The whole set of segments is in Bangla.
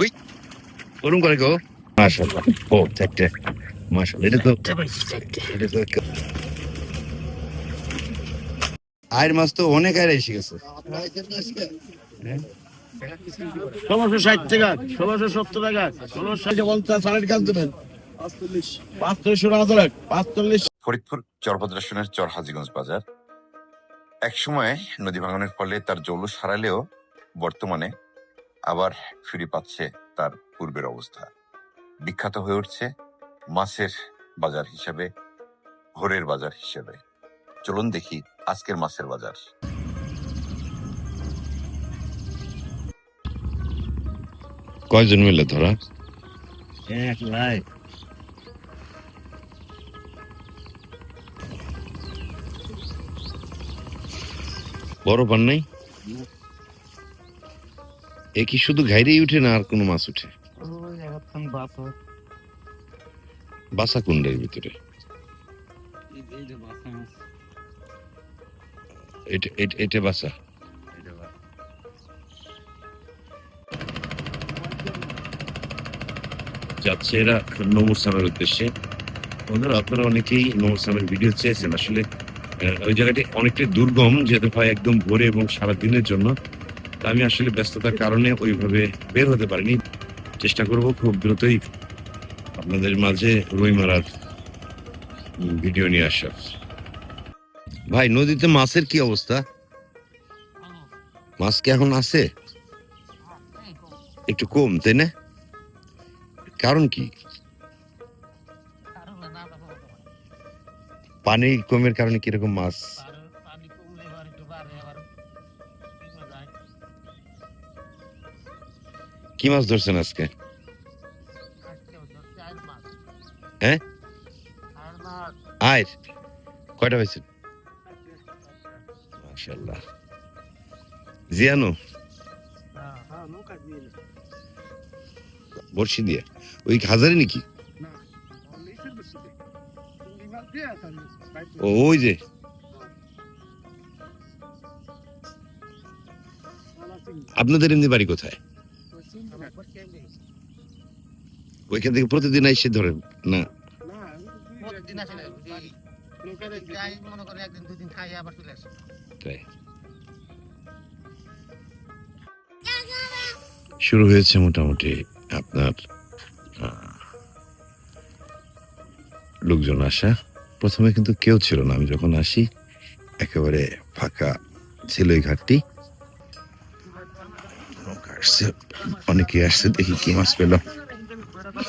উই ওরম করে গো। মাশাআল্লাহ ও চারটে। মাশাআল্লাহ এটা তো এটা তো আয়ের মাছ তো অনেক আয়ের এসে গেছে। ষোলোশো ষাট টাকা ষোলোশো সত্তর টাকা ষোলোশো ষাট পঞ্চাশ সাড়ে কাজ দেবেন। পাঁচচল্লিশ। হাজার পাঁচচল্লিশ। ফরিদপুর চরভদ্রাসনের চর হাজিগঞ্জ বাজার। একসময় নদী ভাঙনের ফলে তার জৌলুস হারালেও বর্তমানে আবার ফিরে পাচ্ছে তার পূর্বের অবস্থা। বিখ্যাত হয়ে উঠছে মাছের বাজার হিসেবে ভোরের বাজার হিসেবে। চলুন দেখি আজকের মাছের বাজার। কয়জন মিলে ধরা? এক লাই বড় পান নাই? এ কি শুধু ঘাইরেই উঠে না আর কোনো মাছ উঠে? বাসা। কুণ্ডের ভিতরে? এটা বাসা? যাচ্ছে এরা নমর সামের উদ্দেশ্যে। ওনারা আপনারা অনেকেই নমর সামের ভিডিও চেয়েছেন। আসলে ওই জায়গাটি অনেকটাই দুর্গম যেতে হয় একদম ভোরে এবং সারাদিনের জন্য। আমি আসলে ব্যস্ততার কারণে ওইভাবে বের হতে পারিনি। চেষ্টা করব খুব দ্রুতই আপনাদের মাঝে রুই মারার ভিডিও নিয়ে আসার। ভাই, নদীতে মাছের কি অবস্থা? মাছ কি এখন আছে? একটু কম, তাই না? কারণ কি? পানি কমের কারণে কীরকম মাছ? কি মাছ ধরছেন আজকে? হ্যাঁ? আয় কয়টা হয়েছে? মাশাল্লাহ জিয়ানো? বর্ষি দিয়ে? ওই হাজারে নাকি? ওই যে। আপনাদের এমনি বাড়ি কোথায়? ওইখান থেকে প্রতিদিন এসে ধরেন, না? শুরু হয়েছে মোটামুটি আপনার লোকজন আসা। প্রথমে কিন্তু কেউ ছিল না। আমি যখন আসি, একেবারে ফাঁকা ছিল এই ঘাটটি। অনেকে আসছে দেখি কি মাছ পেল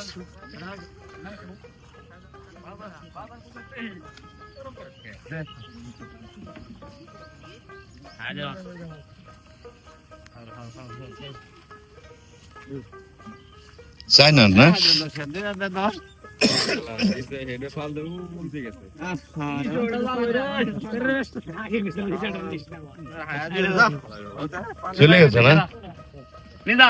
চাই না না চলে গেছে না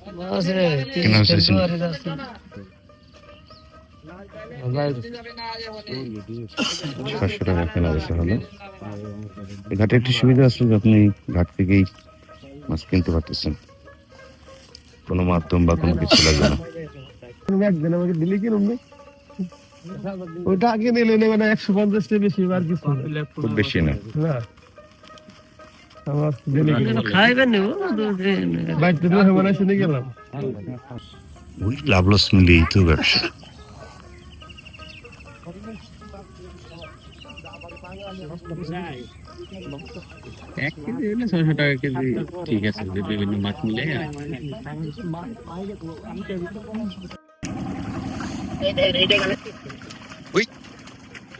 কি নাম শুনেছেন? ছশো টাকা কেনা বেচা হলো ঘাটে একটি সুবিধা আছে যে আপনি ঘাট থেকেই মাছ কিনতে পারতেছেন কোনো মাধ্যম বা কোনো কিছু লাগবে না তুমি একদিন আমাকে দিলি কি রুমে ওইটা আগে নিলে নেবে না একশো পঞ্চাশ টাকা বেশি আর কিছু। খুব বেশি না না আমার খাইবেন বাড়িতে মেহমান এসে নিয়ে গেলাম। ওই লাভ লস মিলিয়েই তো ব্যবসা। এক কেজি হলে ছয়শো টাকা কেজি ঠিক আছে বিভিন্ন মাছ মিলে।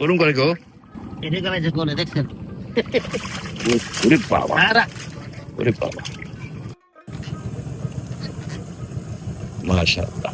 ওরম করে গো। এটা দেখছেন? ওরে বাবা ওরে বাবা মাশাআল্লাহ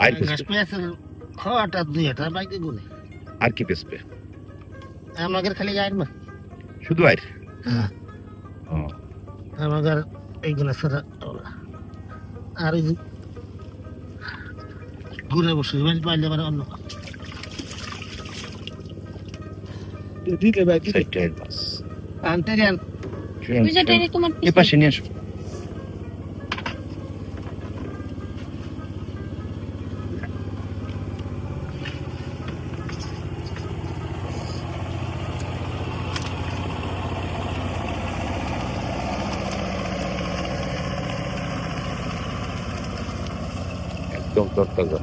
আর পেয়েছে খাওয়াটা দুই হাজার বাইকে গুনে। আর কি পেছবে আমাদের খালি গায়ের মাছ শুধু আর হ্যাঁ। আমাদের এইগুলো ছাড়া আর ঘুরে বসে পাইলে আবার অন্য দিতে ভাই আনতে যান। তোমার এ পাশে নিয়ে আসো। একদম তরতাজা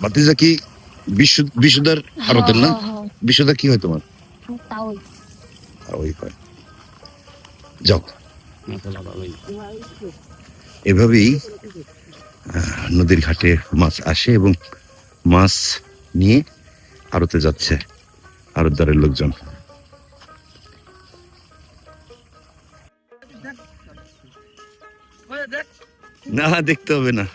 ভাতিজা কি বিশ্ব বিশুদার আরতের না? বিশুদা কি হয় তোমার? ওই হয়। যাও। এভাবেই নদীর ঘাটে মাছ আসে এবং মাছ নিয়ে আড়তে যাচ্ছে আড়তদারের লোকজন। না, দেখতে হবে না।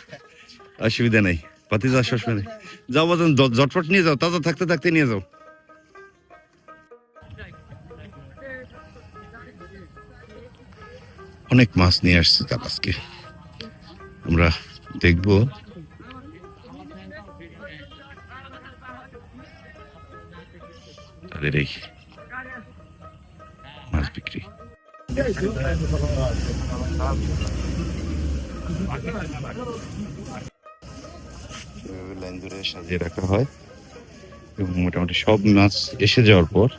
অসুবিধা নাই। পাতি যাওয়ার নেই যাও, বাজান জটপট নিয়ে যাও। তাজা থাকতে থাকতে নিয়ে যাও। অনেক মাছ নিয়ে আসছে তার আজকে। আমরা দেখব। তাদের এই মাছ বিক্রি। লাইন ধরে সাজিয়ে রাখা হয় এবং মোটামুটি সব মাছ এসে যাওয়ার পর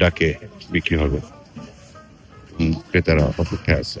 ডাকে বিক্রি হবে। ক্রেতারা অপেক্ষায় আছে।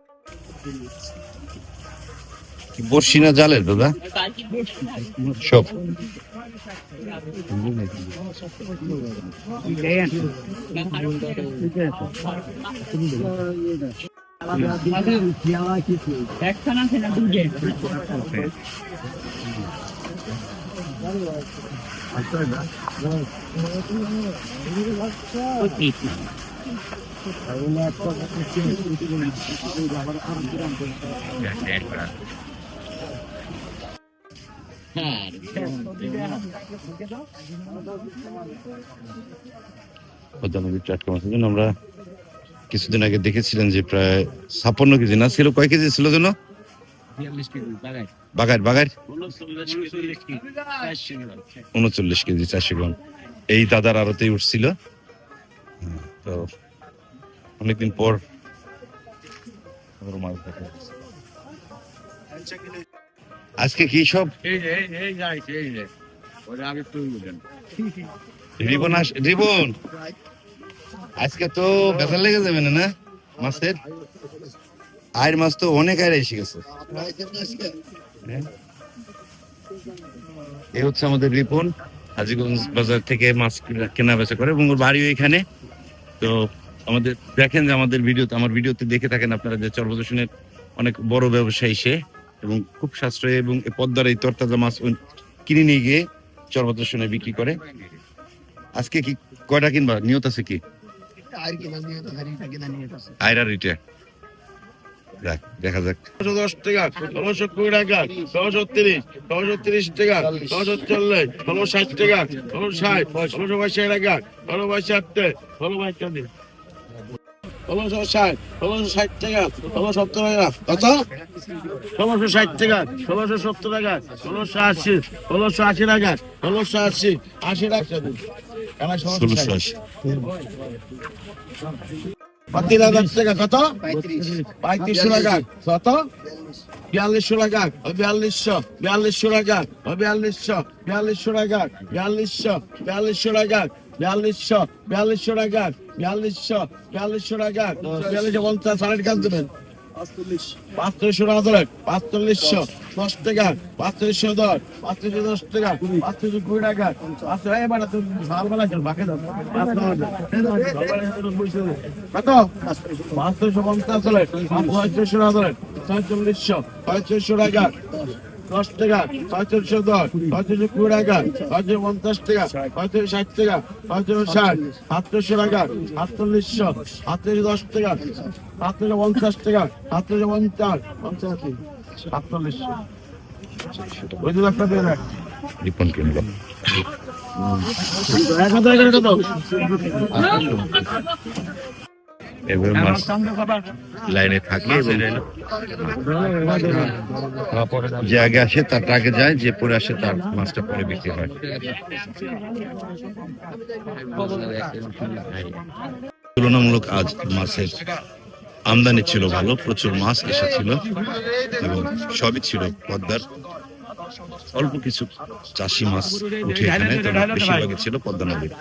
বর্ষি না জালের দাদা? সব। পদ্মা নদীর টাটকা মাছের জন্য আমরা কিছুদিন আগে দেখেছিলেন যে প্রায় ছাপ্পান্ন কেজি না ছিল কয় কেজি ছিল যেন? বাগার বাগার উনচল্লিশ কেজি চারশো গ্রাম। এই দাদার আড়তেই উঠছিল। তো অনেকদিন পর মাছ দেখা আজকে কি সব? রিবন আস রিবন! আজকে তো বেচার লেগে যাবে না না? মাছের? আয়ের মাছ তো অনেক আয়ের এসে গেছে। হ্যাঁ? এই হচ্ছে আমাদের রিপন হাজিগঞ্জ বাজার থেকে মাছ কেনা বেচা করে এবং ওর বাড়িও এখানে। তো আমাদের দেখেন যে আমাদের ভিডিওতে আমার ভিডিওতে দেখে থাকেন আপনারা যে চর্বদূষণের অনেক বড় ব্যবসায়ী সে এবং খুব সাশ্রয়ী এবং পদ্মার এই তরতাজা মাছ কিনে নিয়ে গিয়ে চর্বদূষণে বিক্রি করে। আজকে কি কয়টা কিনবা? নিয়ত আছে কি? আয়রা রিটে দেখ যাক। ষোলোশো দশ টাকা ষোলোশো কুড়ি টাকা ষোলোশো তিরিশ ষোলোশো তিরিশ টাকা ষোলোশো চল্লিশ ষোলো ষাট টাকা ষোলো ষাট ষোলোশো বাইশ টাকা ষোলো বাইশ আটটে ষোলো বাইশ টাকা ষোলোশো ষাট ষোলোশো ষাট টাকা ষোলো সত্তর টাকা কত? ষোলোশো ষাট টাকা ষোলোশো সত্তর টাকা ষোলোশো আশি ষোলোশো আশি টাকা ষোলোশো আশি আশি টাকা। দিন ষোলোশো ষোলোশো আশি। তিন হাজার টাকা কত পঁয়ত্রিশশো টাকা কত বিয়াল্লিশশো টাকা বিয়াল্লিশশো বিয়াল্লিশশো টাকা বিয়াল্লিশশো বিয়াল্লিশশো টাকা বিয়াল্লিশশো বিয়াল্লিশশো টাকা বিয়াল্লিশশো বিয়াল্লিশশো টাকা বিয়াল্লিশশো বিয়াল্লিশশো টাকা বিয়াল্লিশশো পঞ্চাশ সাড়ে কাজ দেবেন পাঁচচল্লিশশো টাকা ধরে পাঁচচল্লিশশো দশ টাকা পাঁচচল্লিশশো দশ পাঁচচল্লিশশো দশ টাকা পাঁচচল্লিশশো কুড়ি টাকা। পাঁচশো এবার ভালো আছে বাকি কত? পাঁচশো পঞ্চাশ হলে পঁয়ত্রিশশো টাকা ধরে ছয়চল্লিশশো পঁয়ত্রিশশো টাকা। দশ টাকা পঁয়ত্রিশশো দশ পঁয়ত্রিশশো কুড়ি টাকা পঁয়ত্রিশ পঞ্চাশ টাকা পঁয়ত্রিশ ষাট টাকা পঁয়ত্রিশ ষাট সাতশো টাকা সাতচল্লিশশো সাতচল্লিশ দশ টাকা সাতশো পঞ্চাশ টাকা সাতশো পঞ্চাশ পঞ্চাশ সাতচল্লিশশো। ওই দু রিপন কত? এবার মাছ লাইনে থাকে যে আগে আসে তার আগে যায় যে পরে আসে তার মাছটা পরে বিক্রি হয়। তুলনামূলক আজ মাছের আমদানি ছিল ভালো প্রচুর মাছ এসেছিল এবং সবই ছিল পদ্মার। অল্প কিছু চাষি মাছ উঠে এখানে বেশিরভাগই ছিল পদ্মা নদীর।